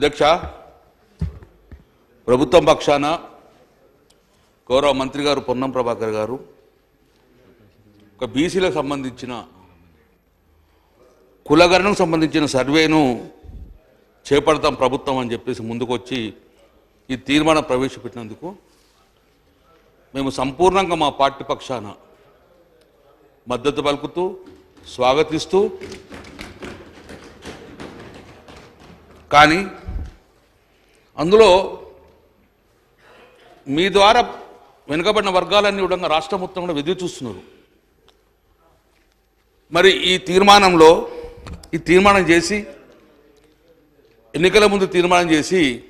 అధ్యక్ష ప్రభుత్వం పక్షాన గౌరవ మంత్రి గారు పొన్నం ప్రభాకర్ గారు ఒక బీసీలకు సంబంధించిన కులగణకు సంబంధించిన సర్వేను చేపడతాం ప్రభుత్వం అని చెప్పేసి ముందుకొచ్చి ఈ తీర్మానం ప్రవేశపెట్టినందుకు మేము సంపూర్ణంగా మా పార్టీ పక్షాన మద్దతు పలుకుతూ స్వాగతిస్తూ కానీ అందులో మీ ద్వారా వెనుకబడిన వర్గాలన్నీ కూడా రాష్ట్ర మొత్తం కూడా ఎదురు చూస్తున్నారు. మరి ఈ తీర్మానంలో ఈ తీర్మానం చేసి ఎన్నికల ముందు తీర్మానం చేసి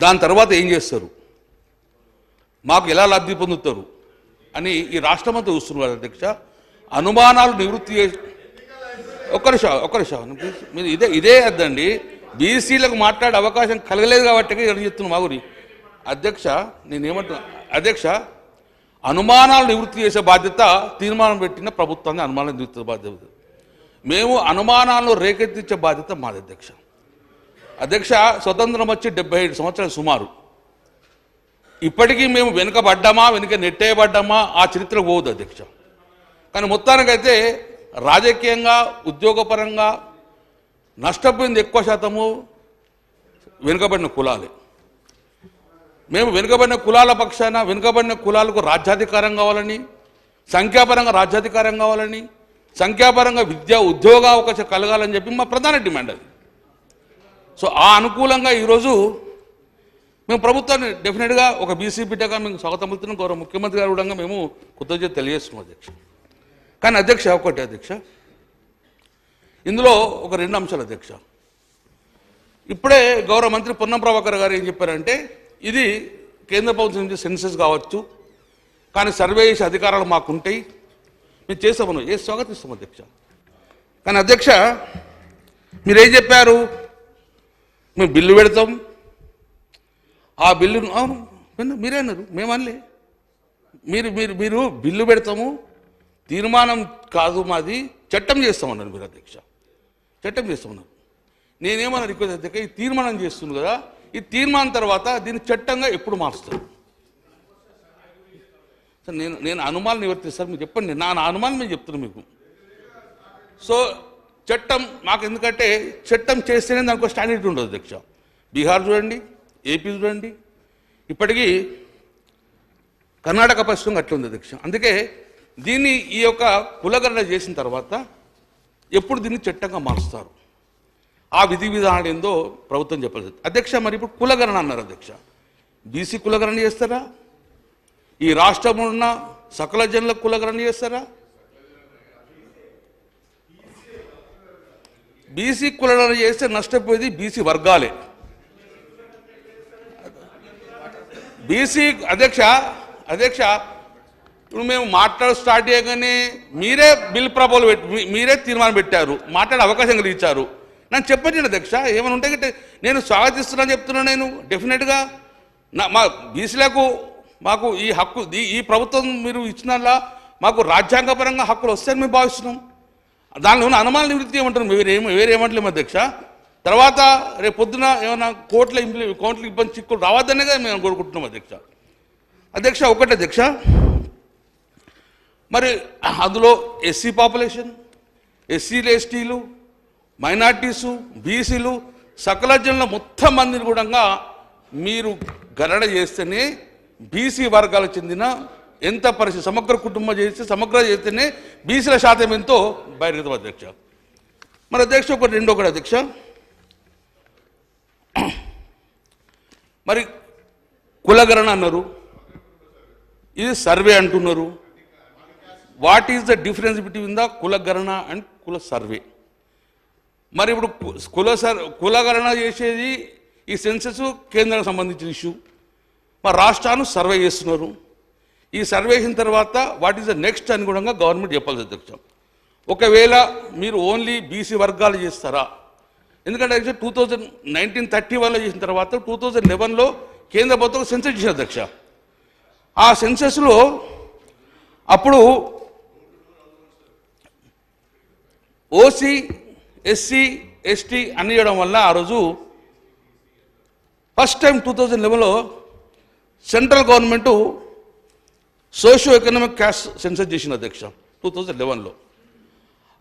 దాని తర్వాత ఏం చేస్తారు? మాకు ఎలా లబ్ధి పొందుతారు? అని ఈ రాష్ట్రమంతా చూస్తున్నారు అధ్యక్ష. అనుమానాలు నివృత్తి చేసి ఒక్క నిమిషం ఒక్క నిమిషం. ఇదే ఇదే అద్దండి బీసీలకు మాట్లాడే అవకాశం కలగలేదు కాబట్టి ఎక్కడ చెప్తున్నా మా గురి అధ్యక్ష నేనేమంటున్నా? అధ్యక్ష అనుమానాలు నివృత్తి చేసే బాధ్యత తీర్మానం పెట్టిన ప్రభుత్వాన్ని అనుమానం నివృత్తి బాధ్యత. మేము అనుమానాలను రేకెత్తించే బాధ్యత మాది అధ్యక్ష. అధ్యక్ష స్వతంత్రం వచ్చి డెబ్బై ఐదు సంవత్సరాలు సుమారు. ఇప్పటికీ మేము వెనుకబడ్డామా వెనుక నెట్టేయబడ్డామా ఆ చరిత్ర పోదు అధ్యక్ష. కానీ మొత్తానికైతే రాజకీయంగా ఉద్యోగపరంగా నష్టపోయింది ఎక్కువ శాతము వెనుకబడిన కులాలే. మేము వెనుకబడిన కులాల పక్షాన వెనుకబడిన కులాలకు రాజ్యాధికారం కావాలని సంఖ్యాపరంగా రాజ్యాధికారం కావాలని సంఖ్యాపరంగా విద్యా ఉద్యోగ అవకాశం కలగాలని చెప్పి మా ప్రధాన డిమాండ్ అది. సో ఆ అనుకూలంగా ఈరోజు మేము ప్రభుత్వాన్ని డెఫినెట్గా ఒక బీసీ బిడ్డగా మేము స్వాగతం పలుకుతున్నాం. గౌరవ ముఖ్యమంత్రి గారు కూడా మేము కృతజ్ఞత తెలియజేస్తున్నాం అధ్యక్ష. కానీ అధ్యక్ష ఒకటి అధ్యక్ష. ఇందులో ఒక రెండు అంశాలు అధ్యక్ష. ఇప్పుడే గౌరవ మంత్రి పొన్నం ప్రభాకర్ గారు ఏం చెప్పారంటే ఇది కేంద్ర ప్రభుత్వం నుంచి సెన్సెస్ కావచ్చు కానీ సర్వే చేసే అధికారాలు మాకు ఉంటాయి మేము చేస్తామను ఏ స్వాగతిస్తాం అధ్యక్ష. కానీ అధ్యక్ష మీరేం చెప్పారు? మేము బిల్లు పెడతాం. ఆ బిల్లును అవును విన్న- మీరే అన్నారు మేము మీరు మీరు మీరు బిల్లు పెడతాము తీర్మానం కాదు మాది చట్టం చేస్తామన్నారు మీరు అధ్యక్ష. చట్టం చేస్తామన్నారు నేనేమన్నా రిక్వెస్ట్ అయితే ఈ తీర్మానం చేస్తుంది కదా ఈ తీర్మానం తర్వాత దీన్ని చట్టంగా ఎప్పుడు మారుస్తారు? సార్ నేను నేను అనుమానం నివర్తిస్తాను మీరు చెప్పండి. నా నా అనుమానం నేను చెప్తున్నాను మీకు. సో చట్టం మాకు ఎందుకంటే చట్టం చేస్తేనే దానికి స్టాండర్డ్ ఉండదు అధ్యక్ష. బీహార్ చూడండి ఏపీ చూడండి. ఇప్పటికీ కర్ణాటక పరిశ్రమ అట్లా ఉంది అధ్యక్ష. అందుకే దీన్ని ఈ యొక్క కులగణన చేసిన తర్వాత ఎప్పుడు దీన్ని చట్టంగా మారుస్తారు? ఆ విధి విధానాలు ఏందో ప్రభుత్వం చెప్పలేదు అధ్యక్ష మరి ఇప్పుడు కులగణన అన్నారు అధ్యక్ష. బీసీ కులగణన చేస్తారా? ఈ రాష్ట్రంలో ఉన్న సకల జనుల కులగణన చేస్తారా? బీసీ కులగణన చేస్తే నష్టపోయేది బీసీ వర్గాలే. బీసీ అధ్యక్ష అధ్యక్ష ఇప్పుడు మేము మాట్లాడ స్టార్ట్ చేయగానే మీరే బిల్ ప్రపోజల్ పెట్టి మీరే తీర్మానం పెట్టారు. మాట్లాడే అవకాశం కలిగించారు. నన్ను చెప్పండి అధ్యక్ష. ఏమైనా ఉంటే నేను స్వాగతిస్తున్నాను చెప్తున్నాను నేను. డెఫినెట్గా నా మా బీసీలకు మాకు ఈ హక్కు ఈ- ప్రభుత్వం మీరు ఇచ్చినలా మాకు రాజ్యాంగపరంగా హక్కులు వస్తాయని మేము భావిస్తున్నాం. దానిలో ఉన్న అనుమానాలు నివృత్తి ఏమంటారు వేరేం వేరేమంటలేము అధ్యక్ష. తర్వాత రేపు పొద్దున ఏమైనా కోట్ల ఇంప్లి కోట్ల ఇబ్బంది చిక్కులు రావద్దనే మేము కోరుకుంటున్నాం అధ్యక్ష. అధ్యక్ష ఒకటి అధ్యక్ష. మరి అందులో ఎస్సీ పాపులేషన్ ఎస్సీలు ఎస్టీలు మైనార్టీసు బీసీలు సకల జనుల మొత్తం మందిని కూడా మీరు గణన చేస్తేనే బీసీ వర్గాలకు చెందిన ఎంత పరిస్థితి సమగ్ర కుటుంబం చేస్తే సమగ్ర చేస్తేనే బీసీల శాతం ఎంతో బహిర్గతం అధ్యక్ష. మరి అధ్యక్ష ఒకటి రెండో ఒకటి అధ్యక్ష. మరి కులగణన అన్నారు. ఇది సర్వే అంటున్నారు. What is the difference between the కులగణన అండ్ కుల సర్వే? మరి ఇప్పుడు కుల సర్ కులగణన చేసేది ఈ సెన్సెస్ కేంద్రానికి సంబంధించిన ఇష్యూ. మరి రాష్ట్రాన్ని సర్వే చేస్తున్నారు. ఈ సర్వే చేసిన తర్వాత వాట్ ఈస్ ద నెక్స్ట్ అని కూడా గవర్నమెంట్ చెప్పాల్సి అధ్యక్షం ఒకవేళ మీరు ఓన్లీ బీసీ వర్గాలు చేస్తారా? ఎందుకంటే టూ థౌజండ్ నైన్టీన్ థర్టీ వన్లో చేసిన తర్వాత టూ థౌజండ్ లెవెన్లో కేంద్ర ప్రభుత్వం సెన్సెస్ చేసిన అధ్యక్ష. ఆ సెన్సెస్లో అప్పుడు ఓసీ ఎస్సీ ఎస్టీ అని ఇవ్వడం వల్ల ఆ రోజు first time two thousand లెవెన్లో central government socio economic caste census చేసిన అధ్యక్ష టూ థౌజండ్ లెవెన్లో.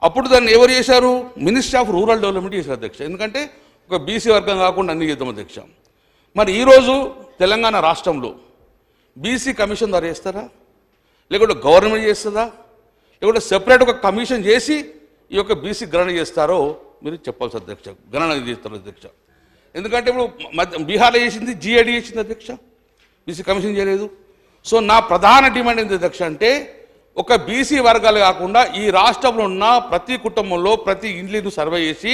అప్పుడు దాన్ని ఎవరు చేశారు? మినిస్ట్రీ ఆఫ్ రూరల్ డెవలప్మెంట్ చేశారు అధ్యక్ష. ఎందుకంటే ఒక బీసీ వర్గం కాకుండా అన్ని చేద్దాం అధ్యక్ష. మరి ఈరోజు తెలంగాణ రాష్ట్రంలో బీసీ కమిషన్ ద్వారా చేస్తారా? లేకుంటే గవర్నమెంట్ చేస్తుందా? లేకుంటే సెపరేట్ ఒక కమిషన్ చేసి ఈ యొక్క బీసీ గణన చేస్తారో మీరు చెప్పాల్సి అధ్యక్ష గణన చేస్తారు అధ్యక్ష. ఎందుకంటే ఇప్పుడు మధ్య బీహార్లో చేసింది జిఐడి చేసింది అధ్యక్ష. బీసీ కమిషన్ చేయలేదు. సో నా ప్రధాన డిమాండ్ ఏంటి అధ్యక్ష అంటే ఒక బీసీ వర్గాలు కాకుండా ఈ రాష్ట్రంలో ఉన్న ప్రతి కుటుంబంలో ప్రతి ఇండ్లను సర్వే చేసి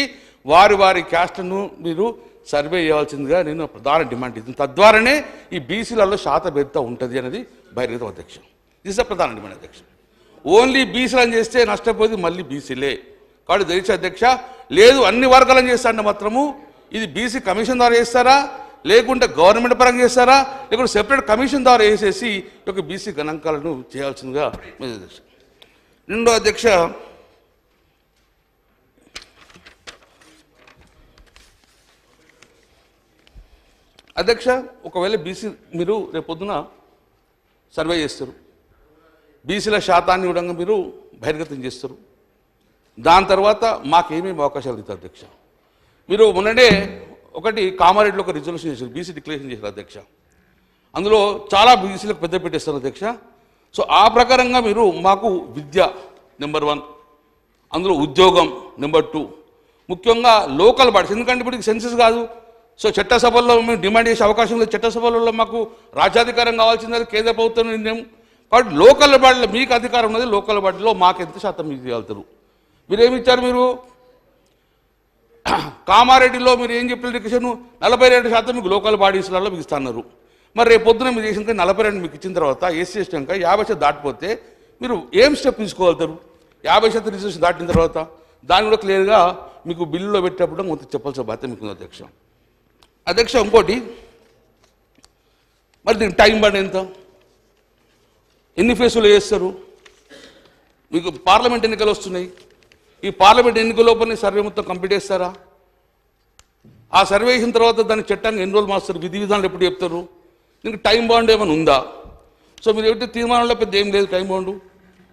వారి వారి క్యాస్ట్ను మీరు సర్వే చేయాల్సిందిగా నేను ప్రధాన డిమాండ్ ఇది తద్వారానే ఈ బీసీలలో శాతభేదత ఉంటుంది అనేది బహిర్గతం అధ్యక్ష. ఇది ప్రధాన డిమాండ్ అధ్యక్ష. ఓన్లీ బీసీలను చేస్తే నష్టపోయేది మళ్ళీ బీసీలే. కాబట్టి దేశ అధ్యక్ష లేదు అన్ని వర్గాలను చేస్తారంటే మాత్రము ఇది బీసీ కమిషన్ ద్వారా చేస్తారా? లేకుంటే గవర్నమెంట్ పరంగా చేస్తారా? లేకుంటే సెపరేట్ కమిషన్ ద్వారా వేసేసి ఒక బీసీ గణాంకాలను చేయాల్సిందిగా అధ్యక్ష రెండో అధ్యక్ష అధ్యక్ష ఒకవేళ బీసీ మీరు రేపు పొద్దున సర్వే చేస్తారు. బీసీల శాతాన్ని కూడా మీరు బహిర్గతం చేస్తారు. దాని తర్వాత మాకేమేమి అవకాశాలు ఇస్తారు అధ్యక్ష. మీరు మొన్ననే ఒకటి కామారెడ్డిలో ఒక రిజల్యూషన్ చేశారు బీసీ డిక్లరేషన్ చేశారు అధ్యక్ష. అందులో చాలా బీసీలకు పెద్ద పెట్టేస్తారు అధ్యక్ష. సో ఆ ప్రకారంగా మీరు మాకు విద్య నెంబర్ వన్ అందులో ఉద్యోగం నెంబర్ టూ. ముఖ్యంగా లోకల్ బాడీస్ ఎందుకంటే ఇప్పుడు సెన్సెస్ కాదు. సో చట్టసభల్లో మేము డిమాండ్ చేసే అవకాశం లేదు. చట్టసభలలో మాకు రాజ్యాధికారం కావాల్సింది కేంద్ర ప్రభుత్వం నిర్ణయం కాబట్టి లోకల్ బాడీలో మీకు అధికారం ఉన్నది లోకల్ బాడీలో మాకు ఎంత శాతం మీకు చేయగలుగుతారు మీరేమి ఇచ్చారు మీరు? కామారెడ్డిలో మీరు ఏం చెప్పిన రిక్షన్ నలభై రెండు శాతం మీకు లోకల్ బాడీస్లలో మీకు ఇస్తున్నారు మరి రేపు పొద్దున మీరు చేసిన నలభై రెండు మీకు ఇచ్చిన తర్వాత ఎస్సీ ఎస్టీ ఇంకా యాభై శాతం దాటిపోతే మీరు ఏం స్టెప్ తీసుకోగలుగుతారు? యాభై శాతం రిజర్వేషన్ దాటిన తర్వాత దాన్ని కూడా క్లియర్గా మీకు బిల్లులో పెట్టేటప్పుడు కొంత చెప్పాల్సిన బాధ్యత మీకు ఉంది అధ్యక్ష. అధ్యక్ష ఇంకోటి. మరి దీనికి టైం పడి ఎంత? ఎన్ని ఫేసులు వేస్తారు? మీకు పార్లమెంట్ ఎన్నికలు వస్తున్నాయి. ఈ పార్లమెంట్ ఎన్నికల లోపలనే సర్వే మొత్తం కంప్లీట్ చేస్తారా? ఆ సర్వే చేసిన తర్వాత దాని చట్టాన్ని ఎన్ని రోజులు మాస్తారు విధి విధానాలు ఎప్పుడు చెప్తారు? దీనికి టైం బాండ్ ఏమైనా ఉందా? సో మీరు ఏమిటి తీర్మానంలో పెద్ద ఏం లేదు టైం బాండ్.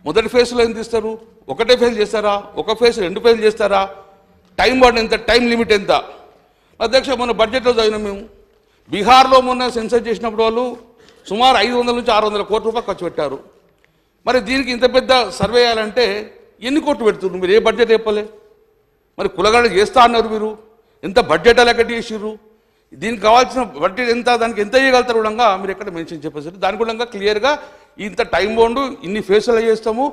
మొదటి ఫేజ్లో ఏం తీస్తారు? ఒకటే ఫేజ్ చేస్తారా? ఒక ఫేజ్ రెండు ఫేజ్ చేస్తారా? టైం బాండ్ ఎంత? టైం లిమిట్ ఎంత? అధ్యక్ష మొన్న బడ్జెట్లో చదివినాం మేము. బీహార్లో మొన్న సెన్సర్ చేసినప్పుడు వాళ్ళు సుమారు ఐదు వందల నుంచి ఆరు వందల కోట్ల రూపాయలు ఖర్చు పెట్టారు. మరి దీనికి ఇంత పెద్ద సర్వే చేయాలంటే ఎన్ని కోట్లు పెడుతున్నారు? మీరు ఏ బడ్జెట్ చెప్పలే? మరి కులగడ చేస్తా అన్నారు మీరు. ఎంత బడ్జెట్ లెక్క చేసిర్రు? దీనికి కావాల్సిన బడ్జెట్ ఎంత? దానికి ఎంత చేయగలుగుతారు కూడా మీరు ఎక్కడ మెన్షన్ చెప్పేసారు దాని కూడా క్లియర్గా ఇంత టైం బౌండ్ ఇన్ని ఫేసులు చేస్తాము.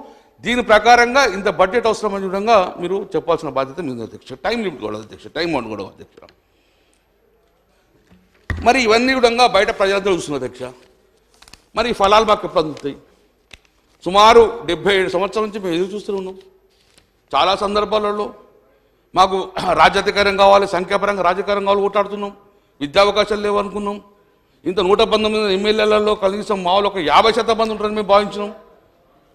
దీని ప్రకారంగా ఇంత బడ్జెట్ అవసరమని విధంగా మీరు చెప్పాల్సిన బాధ్యత మీద అధ్యక్ష టైం లిమిట్ కూడా అధ్యక్ష టైం బౌండ్ కూడా అధ్యక్ష మరి ఇవన్నీ కూడా బయట ప్రజలందరూ చూస్తున్నారు అధ్యక్ష. మరి ఈ ఫలాలు మాకు ఎప్పుడు అందుతాయి సుమారు డెబ్బై ఏడు సంవత్సరాల నుంచి మేము ఎదురు చూస్తూ ఉన్నాం. చాలా సందర్భాలలో మాకు రాజ్యాధికారం కావాలి సంఖ్యాపరంగా రాజకీయం కావాలి ఓటాడుతున్నాం విద్యావకాశాలు లేవు అనుకున్నాం ఇంత నూట పంతొమ్మిది ఎమ్మెల్యేలలో కనీసం మామూలు ఒక యాభై శాతం మంది ఉంటారని మేము భావించినాం.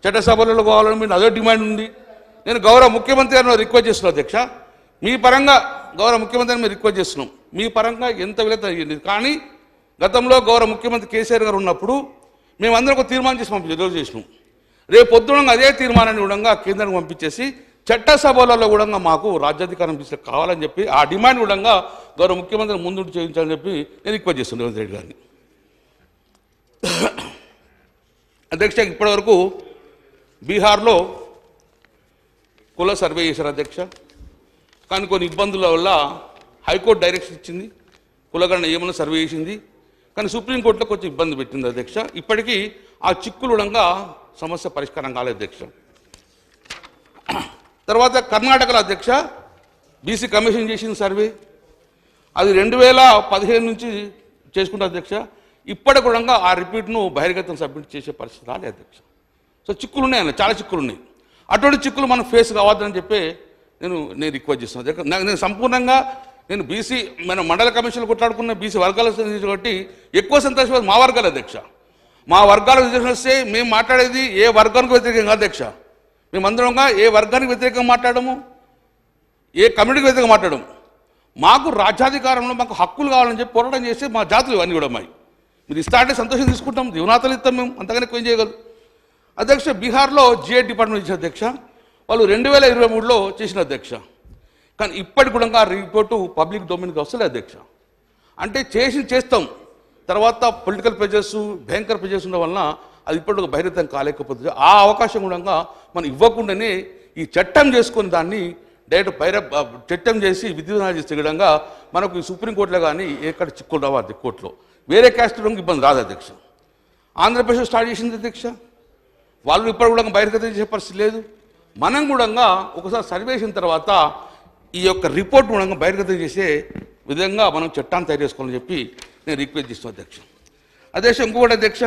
చట్టసభలలో కావాలని మీరు అదే డిమాండ్ ఉంది. నేను గౌరవ ముఖ్యమంత్రి గారిని రిక్వెస్ట్ చేస్తున్నాను అధ్యక్ష. మీ పరంగా గౌరవ ముఖ్యమంత్రి గారిని మేము రిక్వెస్ట్ చేస్తున్నాం. మీ పరంగా ఎంత విలేత అయ్యింది? కానీ గతంలో గౌరవ ముఖ్యమంత్రి కేసీఆర్ గారు ఉన్నప్పుడు మేమందరం ఒక తీర్మానం చేసి పంపించి రిజర్వ్ చేసినాం. రేపు పొద్దున అదే తీర్మానాన్ని కూడా కేంద్రానికి పంపించేసి చట్టసభలలో కూడా మాకు రాజ్యాధికారం తీసుకు కావాలని చెప్పి ఆ డిమాండ్ కూడా గౌరవ ముఖ్యమంత్రి ముందు చేయించాలని చెప్పి నేను రిక్వెస్ట్ చేస్తున్నాను రేవంత్ రెడ్డి గారిని. అధ్యక్ష ఇప్పటివరకు బీహార్లో కుల సర్వే చేశారు అధ్యక్ష. కానీ కొన్ని ఇబ్బందుల వల్ల హైకోర్టు డైరెక్షన్ ఇచ్చింది కులగణన ఏమైనా సర్వే చేసింది కానీ సుప్రీంకోర్టులో కొంచెం ఇబ్బంది పెట్టింది అధ్యక్ష. ఇప్పటికీ ఆ చిక్కులుడంగా సమస్య పరిష్కారం కాలేదు అధ్యక్ష. తర్వాత కర్ణాటకలో అధ్యక్ష బీసీ కమిషన్ చేసిన సర్వే. అది రెండు వేల పదిహేను నుంచి చేసుకుంటారు అధ్యక్ష. ఇప్పటి కూడా ఆ రిపీట్ను బహిర్గతం సబ్మిట్ చేసే పరిస్థితి రాలేదు అధ్యక్ష. సో చిక్కులు ఉన్నాయి అన్న చాలా చిక్కులు ఉన్నాయి. అటువంటి చిక్కులు మనం ఫేస్ కావద్దని చెప్పి నేను నేను రిక్వెస్ట్ చేస్తున్నాను నేను సంపూర్ణంగా నేను బీసీ మన మండల కమిషన్లు కొట్లాడుకున్న బీసీ వర్గాల కాబట్టి ఎక్కువ సంతోషం మా వర్గాల అధ్యక్ష. మా వర్గాల వస్తే మేము మాట్లాడేది ఏ వర్గానికి వ్యతిరేకంగా అధ్యక్ష. మేమందరంగా ఏ వర్గానికి వ్యతిరేకంగా మాట్లాడము? ఏ కమ్యూనిటీకి వ్యతిరేకంగా మాట్లాడము? మాకు రాజ్యాధికారంలో మాకు హక్కులు కావాలని చెప్పి పోరాటం చేసి మా జాతులు ఇవన్నీ కూడా మాయి మీరు ఇస్తా అంటే సంతోషం తీసుకుంటాం జీవనాతలు ఇస్తాం మేము అంతగానే ఎక్కువ ఏం చేయగలరు? అధ్యక్ష బీహార్లో జిఏ డిపార్ట్మెంట్ ఇచ్చిన అధ్యక్ష. వాళ్ళు రెండు వేల ఇరవై మూడులో చేసిన అధ్యక్ష. కానీ ఇప్పటికి కూడా ఆ రిపోర్టు పబ్లిక్ డొమైన్కి వస్తలే అధ్యక్ష. అంటే చేసి చేస్తాం. తర్వాత పొలిటికల్ ప్రెజర్స్ భయంకర ప్రెజర్స్ ఉండడం వలన అది ఇప్పటికి బహిరంగం కాలేకపోతుంది ఆ అవకాశం కూడా మనం ఇవ్వకుండానే ఈ చట్టం చేసుకుని దాన్ని డైరెక్ట్ బహిర చట్టం చేసి విధివిధానాలు చేసే విధంగా మనకు సుప్రీంకోర్టులో కానీ ఎక్కడ చిక్కులు రావాలి కోర్టులో? వేరే క్యాస్ట్ ఇబ్బంది రాదు అధ్యక్ష. ఆంధ్రప్రదేశ్ స్టార్ట్ చేసింది అధ్యక్ష. వాళ్ళు ఇప్పుడు కూడా బహిర్గతం చేసే పరిస్థితి లేదు. మనం కూడా ఒకసారి సర్వే చేసిన తర్వాత ఈ యొక్క రిపోర్ట్ మూలంగా బహిర్గతం చేసే విధంగా మనం చట్టాన్ని తయారు చేసుకోవాలని చెప్పి నేను రిక్వెస్ట్ చేస్తున్నాను అధ్యక్ష. అధ్యక్ష ఇంకొకటి అధ్యక్ష?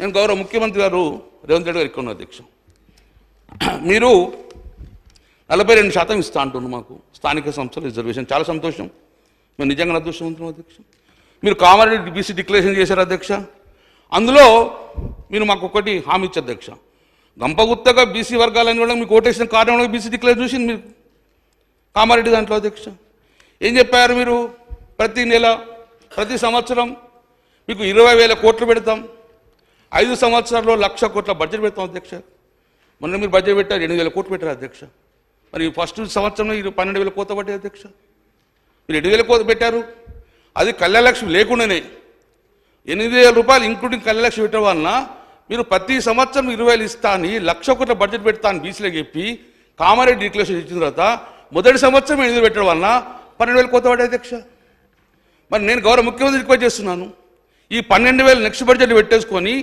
నేను గౌరవ ముఖ్యమంత్రి గారు రేవంత్ రెడ్డి గారు ఇక్కడ ఉన్న అధ్యక్ష. మీరు నలభై రెండు శాతం ఇస్తా అంటున్నారు మాకు. స్థానిక సంస్థల రిజర్వేషన్. చాలా సంతోషం. మేము నిజంగా అదృష్టవంతులం అధ్యక్ష. మీరు కామారెడ్డి బీసీ డిక్లరేషన్ చేశారు అధ్యక్ష. అందులో మీరు మాకు ఒకటి హామీ ఇచ్చారు అధ్యక్ష గంపగుత్తగా బీసీ వర్గాలని కూడా మీకు ఓటేసిన కారణంలో బీసీ డిక్లేర్ చూసింది మీరు కామారెడ్డి దాంట్లో అధ్యక్ష. ఏం చెప్పారు మీరు? ప్రతి నెల ప్రతి సంవత్సరం మీకు ఇరవై వేల కోట్లు పెడతాం. ఐదు సంవత్సరాల్లో లక్ష కోట్ల బడ్జెట్ పెడతాం అధ్యక్ష. మొన్న మీరు బడ్జెట్ పెట్టారు ఎనిమిది వేల కోట్లు పెట్టారు అధ్యక్ష. మరి ఫస్ట్ సంవత్సరంలో ఇరు పన్నెండు వేల కోత పడ్డాయి అధ్యక్ష. మీరు ఎనిమిది వేల కోత పెట్టారు. అది కళ్యాణలక్ష్మి లేకుండానే ఎనిమిది వేల రూపాయలు ఇంక్లూడింగ్ కళ్యాణ పెట్టడం వలన మీరు ప్రతి సంవత్సరం ఇరవై వేలు ఇస్తాను అని లక్ష కోట్ల బడ్జెట్ పెడతా అని బీసీలో చెప్పి కామారెడ్డి డిక్లరేషన్ ఇచ్చిన తర్వాత మొదటి సంవత్సరం ఎనిమిది పెట్టడం వలన పన్నెండు వేలు కోత పడే అధ్యక్ష. మరి నేను గౌరవ ముఖ్యమంత్రి రిక్వెస్ట్ చేస్తున్నాను. ఈ పన్నెండు వేలు నెక్స్ట్ బడ్జెట్ పెట్టేసుకొని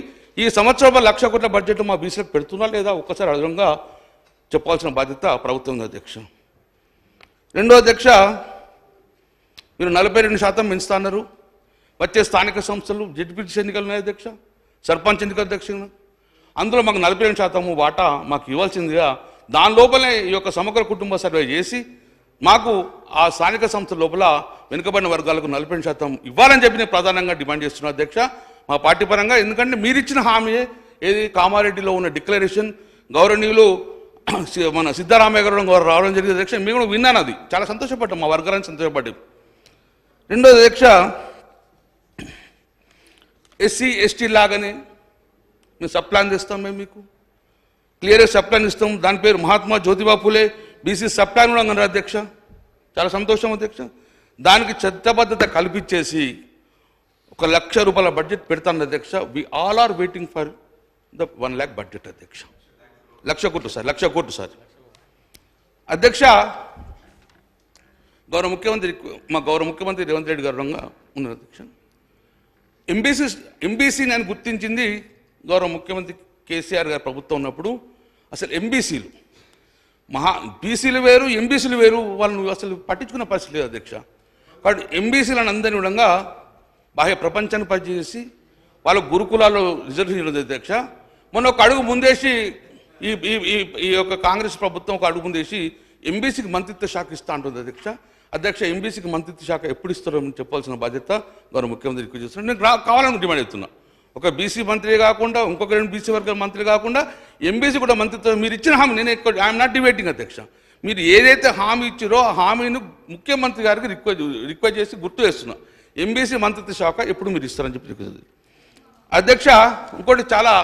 ఈ సంవత్సరం లక్ష కోట్ల బడ్జెట్ మా బీసీలకు పెడుతున్నా లేదా ఒక్కసారి అదనంగా చెప్పాల్సిన బాధ్యత ప్రభుత్వం అధ్యక్ష. రెండో అధ్యక్ష మీరు నలభై రెండు శాతం పెంచుతా అన్నారు. వచ్చే స్థానిక సంస్థలు జడ్పీటీసీ ఎన్నికలు ఉన్నాయి అధ్యక్ష సర్పంచ్ ఎన్నికల అధ్యక్ష అందులో మాకు నలభై రెండు శాతము వాటా మాకు ఇవ్వాల్సిందిగా దాని లోపలే ఈ యొక్క సమగ్ర కుటుంబ సర్వే చేసి మాకు ఆ స్థానిక సంస్థ లోపల వెనుకబడిన వర్గాలకు నలభై శాతం ఇవ్వాలని చెప్పి నేను ప్రధానంగా డిమాండ్ చేస్తున్నాను అధ్యక్ష. మా పార్టీ పరంగా ఎందుకంటే మీరు ఇచ్చిన హామీ ఏది కామారెడ్డిలో ఉన్న డిక్లరేషన్ గౌరవనీయులు మన సిద్ధరామయ్య గారు గారు రావడం జరిగింది అధ్యక్ష. మేము కూడా విన్నాను అది. చాలా సంతోషపడ్డాం మా వర్గాన్ని సంతోషపడ్డాం. రెండోది అధ్యక్ష ఎస్సీ ఎస్టీ లాగానే మేము సప్లాన్ ప్లాన్ తెస్తాం మేము మీకు. క్లియర్గా సప్లాన్ ఇస్తాం. దాని పేరు మహాత్మా జ్యోతిబా ఫులే. బీసీ సప్లాన్ కూడా అన్నారు అధ్యక్ష. చాలా సంతోషం అధ్యక్ష. దానికి చట్టబద్ధత కల్పించేసి ఒక లక్ష రూపాయల బడ్జెట్ పెడతాను అధ్యక్ష. We all are waiting for the one lakh budget అధ్యక్ష. లక్ష కోట్లు సార్ లక్ష కోట్లు సార్. అధ్యక్ష గౌరవ ముఖ్యమంత్రి మా గౌరవ ముఖ్యమంత్రి రేవంత్ రెడ్డి గారు ఉన్నారు అధ్యక్ష. ఎంబీసీ ఎంబీసీ నేను గుర్తించింది గౌరవ ముఖ్యమంత్రి కేసీఆర్ గారు ప్రభుత్వం ఉన్నప్పుడు. అసలు ఎంబీసీలు. మహా బీసీలు వేరు ఎంబీసీలు వేరు వాళ్ళని అసలు పట్టించుకున్న పరిస్థితి లేదు అధ్యక్ష. కాబట్టి ఎంబీసీలను అందరి విధంగా బాహ్య ప్రపంచాన్ని పనిచేసి వాళ్ళ గురుకులాల్లో రిజర్వ్ చేయడం అధ్యక్ష. మొన్న ఒక అడుగు ముందేసి ఈ ఈ ఈ- ఈ యొక్క కాంగ్రెస్ ప్రభుత్వం ఒక అడుగు ముందేసి ఎంబీసీకి మంత్రిత్వ శాఖ ఇస్తా అంటుంది అధ్యక్ష. అధ్యక్ష ఎంబీసీకి మంత్రిత్వ శాఖ ఎప్పుడు ఇస్తారో అని చెప్పాల్సిన బాధ్యత గౌరవ ముఖ్యమంత్రి ఎక్కువ చేస్తున్నాను నేను రా కావాలని డిమాండ్ చేస్తున్నా. ఒక బీసీ మంత్రి కాకుండా ఇంకొక రెండు బీసీ వర్గాల మంత్రి కాకుండా ఎంబీసీ కూడా మంత్రిత్వం మీరు ఇచ్చిన హామీ నేను ఎక్కువ ఐఎమ్ నాట్ డిబేటింగ్ అధ్యక్ష. మీరు ఏదైతే హామీ ఇచ్చారో ఆ హామీని ముఖ్యమంత్రి గారికి రిక్వెస్ట్ రిక్వెస్ట్ చేసి గుర్తు చేస్తున్నా. ఎంబీసీ మంత్రిత్వ శాఖ ఎప్పుడు మీరు ఇస్తారని చెప్పి రిక్వెస్ట్ అధ్యక్ష ఇంకోటి చాలా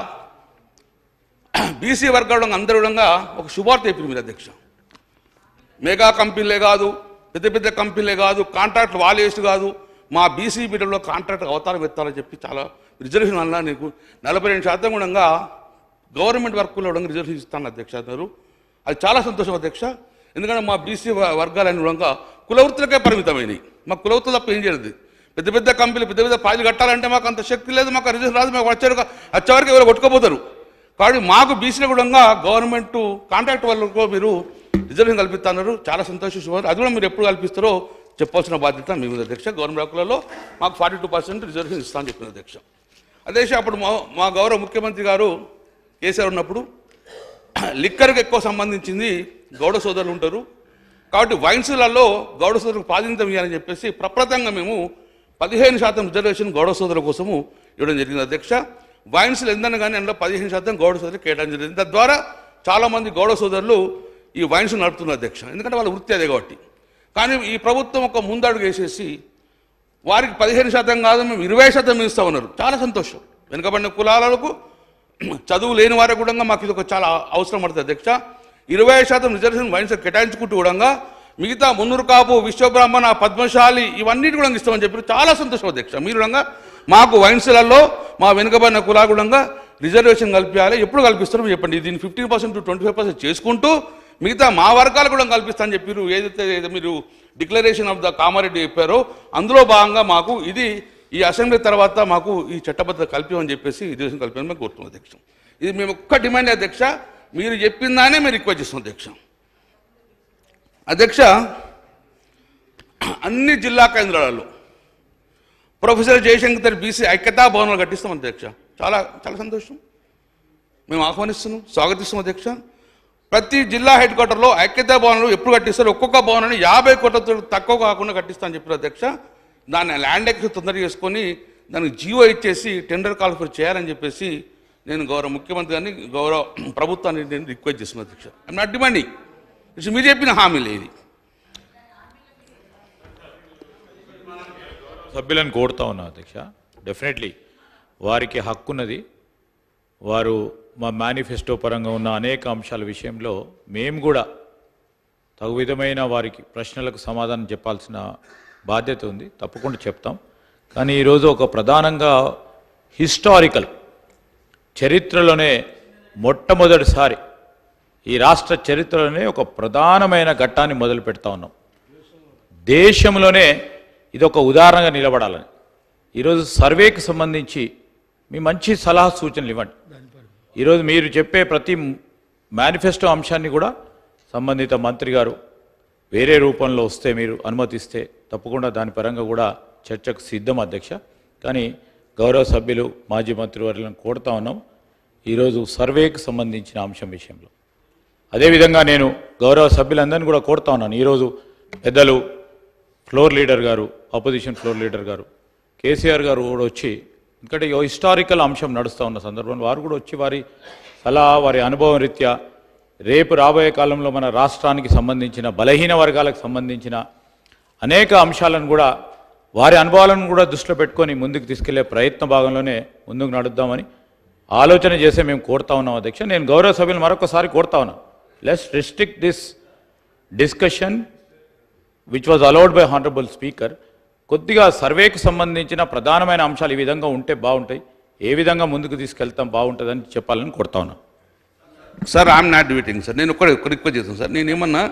బీసీ వర్గాలు అందరూ కూడా ఒక శుభార్త చెప్పింది మీరు అధ్యక్ష. మెగా కంపెనీలే కాదు పెద్ద పెద్ద కంపెనీలే కాదు కాంట్రాక్ట్ వాళ్ళు కాదు. మా బీసీ బిడ్డలో కాంట్రాక్ట్ అవతారం ఎత్తాలని చెప్పి చాలా రిజర్వేషన్ వల్ల నీకు. నలభై రెండు శాతం కూడా గవర్నమెంట్ వర్క్లో కూడా రిజర్వేషన్ ఇస్తాను అధ్యక్ష గారు. అది చాలా సంతోషం అధ్యక్ష. ఎందుకంటే మా బీసీ వర్గాలన్నీ కూడా కులవృత్తులకే పరిమితమైనవి. మా కులవృత్తులు తప్ప ఏం చేయలేదు. పెద్ద పెద్ద కంపెనీలు పెద్ద పెద్ద ప్రాజెక్ట్ కట్టాలంటే మాకు అంత శక్తి లేదు మాకు రిజర్వేషన్ రాదు మాకు వచ్చారు వచ్చేవరకు ఎవరు కొట్టుకోపోతారు. కాబట్టి మాకు బీసీలో కూడా గవర్నమెంట్ కాంట్రాక్ట్ వాళ్ళకు మీరు రిజర్వేషన్ కల్పిస్తున్నారు చాలా సంతోషం అది కూడా మీరు ఎప్పుడు కల్పిస్తారో చెప్పాల్సిన బాధ్యత మీ మీద అధ్యక్ష. గవర్నమెంట్ హక్కులలో మాకు ఫార్టీ టూ పర్సెంట్ రిజర్వేషన్ ఇస్తామని చెప్పిన అధ్యక్ష. అదే అప్పుడు మా మా గౌరవ ముఖ్యమంత్రి గారు కేసీఆర్ ఉన్నప్పుడు లిక్కర్కి ఎక్కువ సంబంధించింది గౌడ సోదరులు ఉంటారు. కాబట్టి వైన్స్లలో గౌడ సోదరులకు ప్రాతినిధ్యం ఇవ్వాలని చెప్పేసి ప్రప్రదంగా మేము పదిహేను శాతం రిజర్వేషన్ గౌడ సోదరుల కోసము ఇవ్వడం జరిగింది అధ్యక్ష. వైన్స్లు ఎందన కానీ అందులో పదిహేను శాతం గౌడ సోదరులు కేటాయించడం జరిగింది. తద్వారా చాలామంది గౌడ సోదరులు ఈ వైన్స్ నడుపుతున్న అధ్యక్ష. ఎందుకంటే వాళ్ళ వృత్తి అదే కాబట్టి. కానీ ఈ ప్రభుత్వం ఒక ముందడుగు వేసేసి వారికి పదిహేను శాతం కాదు మేము ఇరవై శాతం ఇస్తా ఉన్నారు. చాలా సంతోషం. వెనుకబడిన కులాలకు చదువు లేని వారికి కూడా మాకు ఇది ఒక చాలా అవసరం పడుతుంది అధ్యక్ష. ఇరవై శాతం రిజర్వేషన్ వైన్స్ కేటాయించుకుంటూ కూడా మిగతా మున్నూరు కాపు విశ్వబ్రాహ్మణ పద్మశాలి ఇవన్నీ కూడా ఇస్తామని చెప్పి చాలా సంతోషం అధ్యక్ష. మీరు మాకు వైన్స్లలో మా వెనుకబడిన కులాగుణంగా రిజర్వేషన్ కల్పించాలి. ఎప్పుడు కల్పిస్తారో చెప్పండి. దీన్ని fifteen percent to twenty five percent చేసుకుంటూ మిగతా మా వర్గాలు కూడా కల్పిస్తానని చెప్పారు ఏదైతే మీరు డిక్లరేషన్ ఆఫ్ ద కామారెడ్డి చెప్పారో అందులో భాగంగా మాకు ఇది ఈ అసెంబ్లీ తర్వాత మాకు ఈ చట్టబద్ధత కల్పించమని చెప్పేసి ఈ దేశం కల్పించడం మేము కోరుతున్నాం అధ్యక్ష. ఇది మేము ఒక్క డిమాండ్ అధ్యక్ష మీరు చెప్పిందానే మేము రిక్వెస్ట్ చేస్తాం అధ్యక్ష. అధ్యక్ష అన్ని జిల్లా కేంద్రాలలో ప్రొఫెసర్ జయశంకర్ బీసీ ఐక్యతా భవనాలు కట్టిస్తాం అధ్యక్ష. చాలా చాలా సంతోషం. మేము ఆహ్వానిస్తున్నాం స్వాగతిస్తున్నాం అధ్యక్ష. ప్రతి జిల్లా హెడ్ క్వార్టర్లో ఐక్యతా భవనాలు ఎప్పుడు కట్టిస్తారు ఒక్కొక్క భవనాన్ని యాభై కోట్లతో తక్కువ కాకుండా కట్టిస్తా చెప్పారు అధ్యక్ష. దాన్ని ల్యాండ్ ఎక్స్ తొందరగా చేసుకొని దానికి జియో ఇచ్చేసి టెండర్ కాల్ఫర్ చేయాలని చెప్పేసి నేను గౌరవ ముఖ్యమంత్రి గారిని గౌరవ ప్రభుత్వాన్ని నేను రిక్వెస్ట్ చేస్తున్నాను అధ్యక్ష. ఐమ్ నాట్ డిమాండింగ్ ఇట్స్ మీరు చెప్పిన హామీలే ఇది. సభ్యులను కోరుతా ఉన్నా అధ్యక్ష. డెఫినెట్లీ వారికి హక్కున్నది వారు మా మేనిఫెస్టో పరంగా ఉన్న అనేక అంశాల విషయంలో మేము కూడా తగు విధమైన వారికి ప్రశ్నలకు సమాధానం చెప్పాల్సిన బాధ్యత ఉంది. తప్పకుండా చెప్తాం. కానీ ఈరోజు ఒక ప్రధానంగా హిస్టారికల్ చరిత్రలోనే మొట్టమొదటిసారి ఈ రాష్ట్ర చరిత్రలోనే ఒక ప్రధానమైన ఘట్టాన్ని మొదలు పెడతా ఉన్నాం. దేశంలోనే ఇది ఒక ఉదాహరణగా నిలబడాలని. ఈరోజు సర్వేకి సంబంధించి మీ మంచి సలహా సూచనలు ఇవ్వండి. ఈరోజు మీరు చెప్పే ప్రతి మేనిఫెస్టో అంశాన్ని కూడా సంబంధిత మంత్రి గారు వేరే రూపంలో వస్తే మీరు అనుమతిస్తే తప్పకుండా దాని పరంగా కూడా చర్చకు సిద్ధం అధ్యక్ష. కానీ గౌరవ సభ్యులు మాజీ మంత్రివర్యులను కోరుతా ఉన్నాం ఈరోజు సర్వేకి సంబంధించిన అంశం విషయంలో. అదేవిధంగా నేను గౌరవ సభ్యులందరినీ కూడా కోరుతా ఉన్నాను. ఈరోజు పెద్దలు ఫ్లోర్ లీడర్ గారు అపోజిషన్ ఫ్లోర్ లీడర్ గారు కేసీఆర్ గారు కూడా వచ్చి ఎందుకంటే ఈ హిస్టారికల్ అంశం నడుస్తూ ఉన్న సందర్భంలో వారు కూడా వచ్చి వారి సలహా వారి అనుభవం రీత్యా రేపు రాబోయే కాలంలో మన రాష్ట్రానికి సంబంధించిన బలహీన వర్గాలకు సంబంధించిన అనేక అంశాలను కూడా వారి అనుభవాలను కూడా దృష్టిలో పెట్టుకొని ముందుకు తీసుకెళ్ళే ప్రయత్న భాగంలోనే ముందుకు నడుద్దామని ఆలోచన చేసే మేము కోరుతా ఉన్నాం అధ్యక్ష. నేను గౌరవ సభ్యులు మరొకసారి కోరుతా ఉన్నా. Let's restrict this discussion which was allowed by honourable speaker కొద్దిగా సర్వేకి సంబంధించిన ప్రధానమైన అంశాలు ఈ విధంగా ఉంటే బాగుంటాయి. ఏ విధంగా ముందుకు తీసుకెళ్తాం బాగుంటుందని చెప్పాలని కొడతా ఉన్నా. Sir I'm not waiting sir నేను ఒక్క రిక్వెస్ట్ చేస్తాను సార్ నేనేమన్నా